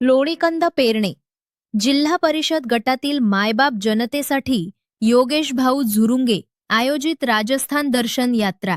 लोणीकंद पेरणे. जिल्हा परिषद गटातील मायबाप जनतेसाठी योगेश भाऊ झुरुंगे आयोजित राजस्थान दर्शन यात्रा.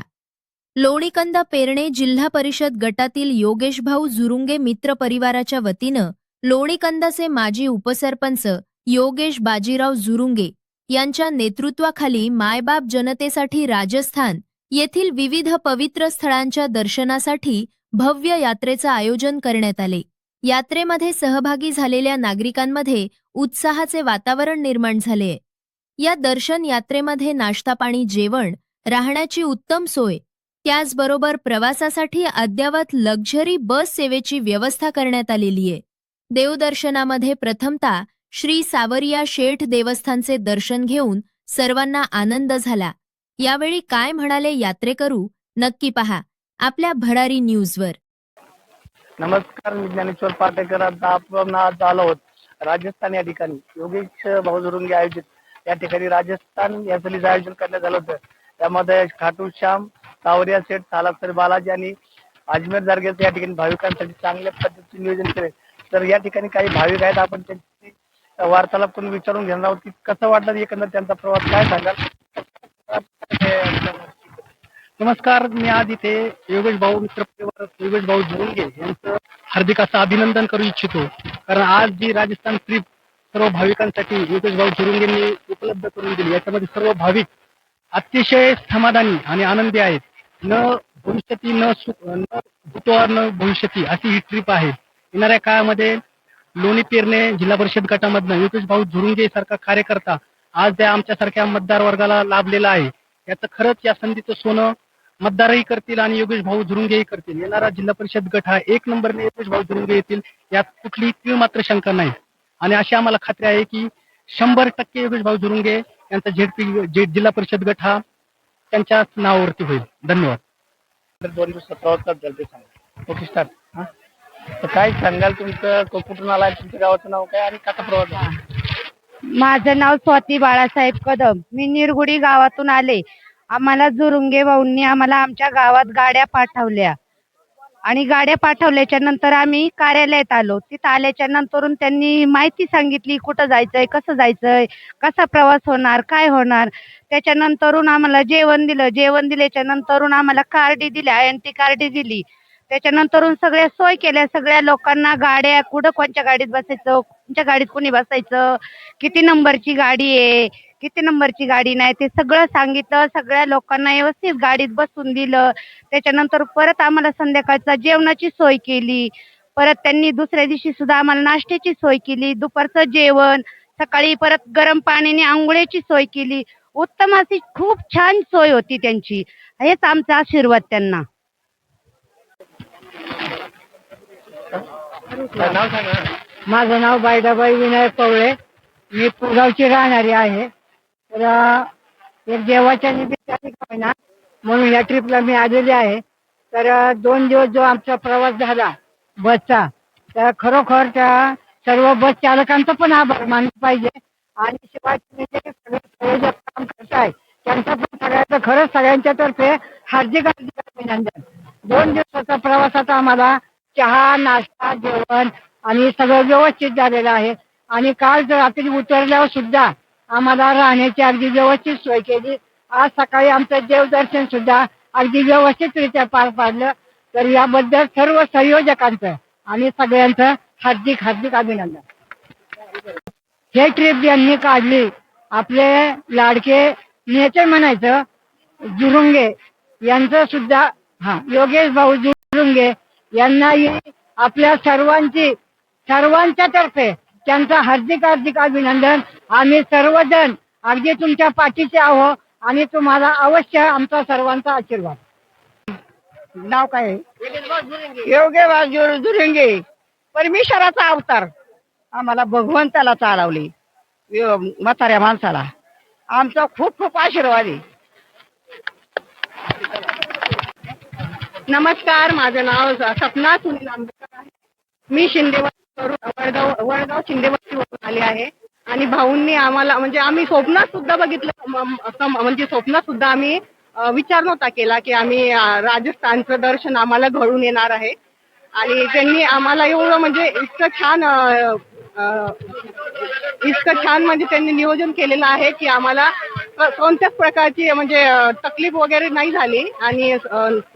लोणीकंद पेरणे जिल्हा परिषद गटातील योगेश भाऊ झुरुंगे मित्र परिवाराच्या वतीनं लोणीकंदाचे माजी उपसरपंच योगेश बाजीराव झुरुंगे यांच्या नेतृत्वाखाली मायबाप जनतेसाठी राजस्थान येथील विविध पवित्र स्थळांच्या दर्शनासाठी भव्य यात्रेचं आयोजन करण्यात आले. यात्रेमध्ये सहभागी झालेल्या नागरिकांमध्ये उत्साहाचे वातावरण निर्माण झाले. या दर्शन यात्रेमध्ये नाश्ता पाणी जेवण राहण्याची उत्तम सोय त्याचबरोबर प्रवासासाठी अद्ययावत लक्झरी बस सेवेची व्यवस्था करण्यात आलेली आहे. देवदर्शनामध्ये प्रथमतः श्री सावरिया शेठ देवस्थानचे दर्शन घेऊन सर्वांना आनंद झाला. यावेळी काय म्हणाले यात्रेकरू? नक्की पहा. आपल्या भरारी न्यूजवर. नमस्कार मी ज्ञानेश्वर पाटेकर. आता आपण आज आलो आहोत राजस्थान या ठिकाणी. योगेश भाऊजुरुंगे आयोजित. या ठिकाणी राजस्थान या सहलीचं आयोजन करण्यात आलं होतं. त्यामध्ये खाटू श्याम सावरिया सेठ सालासर बालाजी आणि अजमेर दर्ग्याचं या ठिकाणी भाविकांसाठी चांगल्या पद्धतीचे नियोजन केले. तर या ठिकाणी काही भाविक आहेत. आपण त्यांची वार्तालाप करून विचारून घेणार आहोत की कसं वाटलं एकंदर त्यांचा प्रवास? काय सांगाल? नमस्कार मी आज इथे योगेश भाऊ मित्र परिवार योगेश भाऊ झोंगे यांचं हार्दिक असं अभिनंदन करू इच्छितो. कारण आज जी राजस्थान ट्रिप सर्व भाविकांसाठी योगेश भाऊ झुरुंगेंनी उपलब्ध करून दिली याच्यामध्ये सर्व भाविक अतिशय समाधानी आणि आनंदी आहेत. न भविष्यती न सुख न भूतवार न भविष्यती अशी ही ट्रिप आहे. येणाऱ्या काळामध्ये लोणी पेरणे जिल्हा परिषद गटामधनं योगेश भाऊ झुरुंगे सारखा कार्यकर्ता आज त्या आमच्यासारख्या मतदार वर्गाला लाभलेला आहे. याचं खरंच या संधीचं सोनं मतदारही करतील आणि योगेश भाऊ झुरुंगेही करतील. येणारा जिल्हा परिषद गट हा एक नंबरने योगेश भाऊ झुरुंगे येतील. यात कुठली तीळ मात्र शंका नाही. आणि अशी आम्हाला खात्री आहे की शंभर टक्के योगेश भाऊ झुरुंगे यांचा झेडपी जिल्हा परिषद गट हा त्यांच्याच नावावरती होईल. धन्यवाद. दोन दिवस झाले सांगा. ओके स्टार्ट हा? तर काय सांगाल तुमचं? को- कुठून आलाय तुमच्या गावाचं नाव काय आणि कसा प्रवास? माझं नाव स्वाती बाळासाहेब कदम. मी निरगुडी गावातून आले. आम्हाला जुरुंगे भाऊंनी आम्हाला आमच्या गावात गाड्या पाठवल्या. आणि गाड्या पाठवल्याच्या नंतर आम्ही कार्यालयात आलो. तिथं आल्याच्या नंतरून त्यांनी माहिती सांगितली कुठं जायचंय कसं जायचंय कसा प्रवास होणार काय होणार. त्याच्यानंतरून आम्हाला जेवण दिलं. जेवण दिल्याच्या नंतरून आम्हाला कार्डी दिल्या आय एन टी कार्डी दिली. त्याच्यानंतरून सगळ्या सोय केल्या. सगळ्या लोकांना गाड्या कुठं कोणत्या गाडीत बसायचं कोणत्या गाडीत कुणी बसायचं किती नंबरची गाडी आहे किती नंबरची गाडी नाही ते सगळं सांगितलं सगळ्या लोकांना व्यवस्थित गाडीत बसून दिलं. त्याच्यानंतर परत आम्हाला संध्याकाळचा जेवणाची सोय केली. परत त्यांनी दुसऱ्या दिवशी सुद्धा आम्हाला नाश्त्याची सोय केली दुपारचं जेवण सकाळी परत गरम पाण्याने आंघोळीची सोय केली. उत्तम अशी खूप छान सोय होती त्यांची. हेच आमचा आशीर्वाद त्यांना. नाव माझं नाव बायदाबाई विनायक पवळे. मी पुरगावची राहणारी आहे. तर एक देवाच्या निमित्ताने ना म्हणून या ट्रिपला मी आलेली आहे. तर दोन दिवस जो आमचा प्रवास झाला बसचा तर खरोखर त्या सर्व बस चालकांचा पण आभार मानला पाहिजे. आणि शिवाय तुम्ही जे सगळे संयोजक काम करताय त्यांचा पण सगळ्यांचं खरंच सगळ्यांच्या तर्फे हार्दिक हार्दिक अभिनंदन. दोन दिवसाचा प्रवासात आम्हाला चहा नाश्ता जेवण आणि सगळं व्यवस्थित झालेलं आहे. आणि काल जर रात्री उतरल्यावर सुद्धा आम्हाला राहण्याची अगदी व्यवस्थित सोय केली. आज सकाळी आमचं देवदर्शन सुद्धा अगदी व्यवस्थितरित्या पार पाडलं. तर याबद्दल सर्व संयोजकांचं आणि सगळ्यांचं हार्दिक हार्दिक अभिनंदन. हे ट्रिप ज्यांनी काढली आपले लाडके नेते म्हणायचं जुरुंगे यांचं सुद्धा हा योगेश भाऊ जुरुंगे यांनाही आपल्या सर्वांची सर्वांच्या तर्फे त्यांचं हार्दिक हार्दिक अभिनंदन. आम्ही सर्वजण अगदी तुमच्या पाठीचे आहो आणि तुम्हाला अवश्य आमचा सर्वांचा आशीर्वाद. नाव काय योगे बाजू दुरंगे. परमेश्वराचा अवतार. आम्हाला भगवंताला चालवले. म्हाताऱ्या माणसाला. आमचा खूप खूप आशीर्वाद आहे. नमस्कार माझं नाव सपना सुनील आंबेडकर आहे. मी शिंदे वडगाव वडगाव शिंदेवाडीवरून आले आहे. आणि भाऊंनी आम्हाला म्हणजे आम्ही स्वप्नात सुद्धा बघितलं म्हणजे स्वप्नात सुद्धा आम्ही विचार नव्हता केला की आम्ही राजस्थानचं दर्शन आम्हाला घडून येणार आहे. आणि त्यांनी आम्हाला एवढं म्हणजे इतकं छान इतकं छान म्हणजे त्यांनी नियोजन केलेलं आहे की आम्हाला कोणत्याच प्रकारची म्हणजे तकलीफ वगैरे नाही झाली. आणि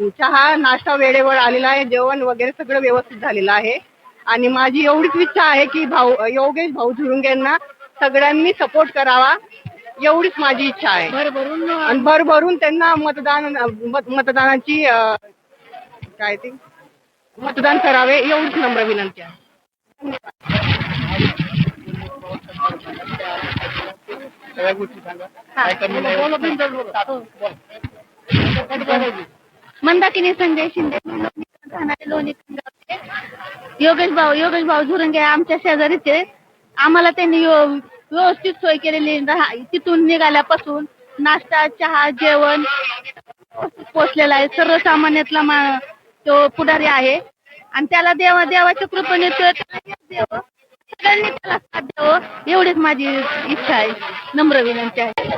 चहा नाश्ता वेळेवर आलेला आहे जेवण वगैरे सगळं व्यवस्थित झालेलं आहे. आणि माझी एवढीच इच्छा आहे की भाऊ योगेश भाऊ झुरुंगेंना सगळ्यांनी सपोर्ट करावा. एवढीच माझी इच्छा आहे. भरभरून आणि भरभरून त्यांना मतदान मत- मतदानाची अं, काय ते? मतदान करावे एवढीच नम्र विनंती आहे. सगळ्या गोष्टी सांगा काय कमी नाही मंदाकिनी संजय शिंदे राहणारे लोणी गावचे. योगेश भाऊ योगेश भाऊ झुरंगे आमच्या शेजारीचे आम्हाला त्यांनी व्यवस्थित सोय केलेली राहा- तिथून निघाल्यापासून नाश्ता चहा जेवण पोचलेला आहे. सर्वसामान्यातला मा- तो पुढारी आहे. आणि त्याला देवा देवाच्या कृपेने तो त्याला द्यावं. सगळ्यांनी त्याला साथ द्यावं. एवढीच माझी इच्छा आहे. नम्र विनंती आहे.